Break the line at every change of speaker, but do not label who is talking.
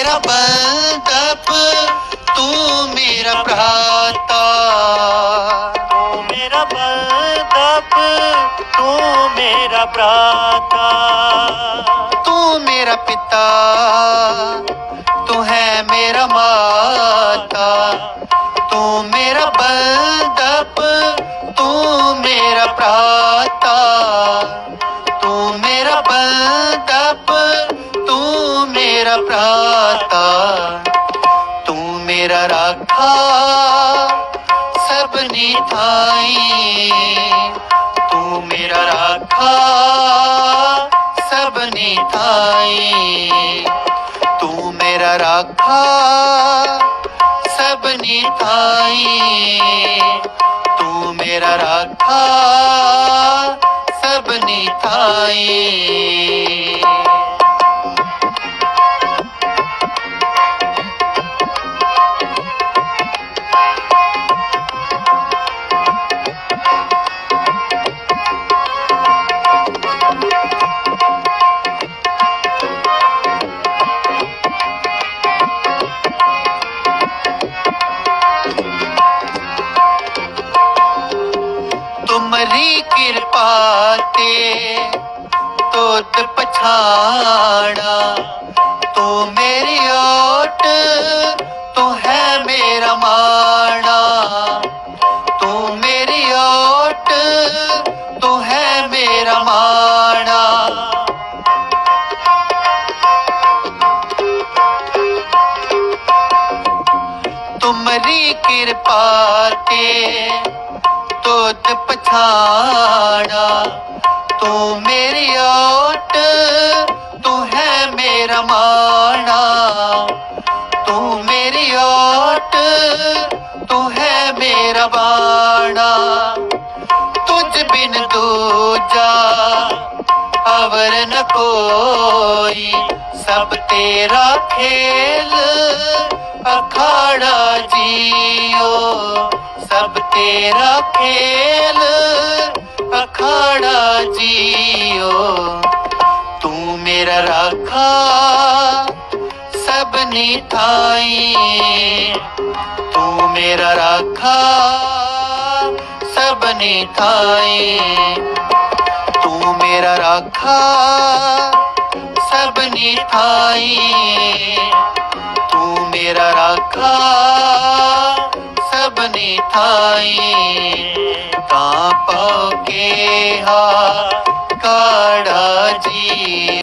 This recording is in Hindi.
मेरा बंदप तू मेरा भ्राता।
तू मेरा बंदप तू मेरा भ्राता।
तू मेरा पिता तू है मेरा माता। तू मेरा बंदप तू मेरा भ्राता। तू मेरा बंदप तू मेरा भ्राता तू मेरा राखा, सबनी थाई। तू मेरा राखा, सबनी थाई। तू मेरा राखा, सबनी थाई। तू मेरा राखा, सबनी थाई। तुमरी कृपा ते तुत पछाड़ा। तू मेरी ओट, तू है मेरा माड़ा। तू मेरी ओट, तू है मेरा माड़ा। तुमरी कृपा ते तुत पछाड़ा। तू मेरी ओट, तू है मेरा माड़ा। तू मेरी ओट, तू है मेरा बाड़ा। तुझ बिन दूजा, अवर न कोई। सब तेरा खेल अखाड़ा जियो। सब तेरा खेल अखाड़ा जियो। तू मेरा राखा सबनी थाई तू मेरा राखा सबनी थाई तू मेरा राखा सबनी थाई सबनी थाई का पाके हा काड़ा जी।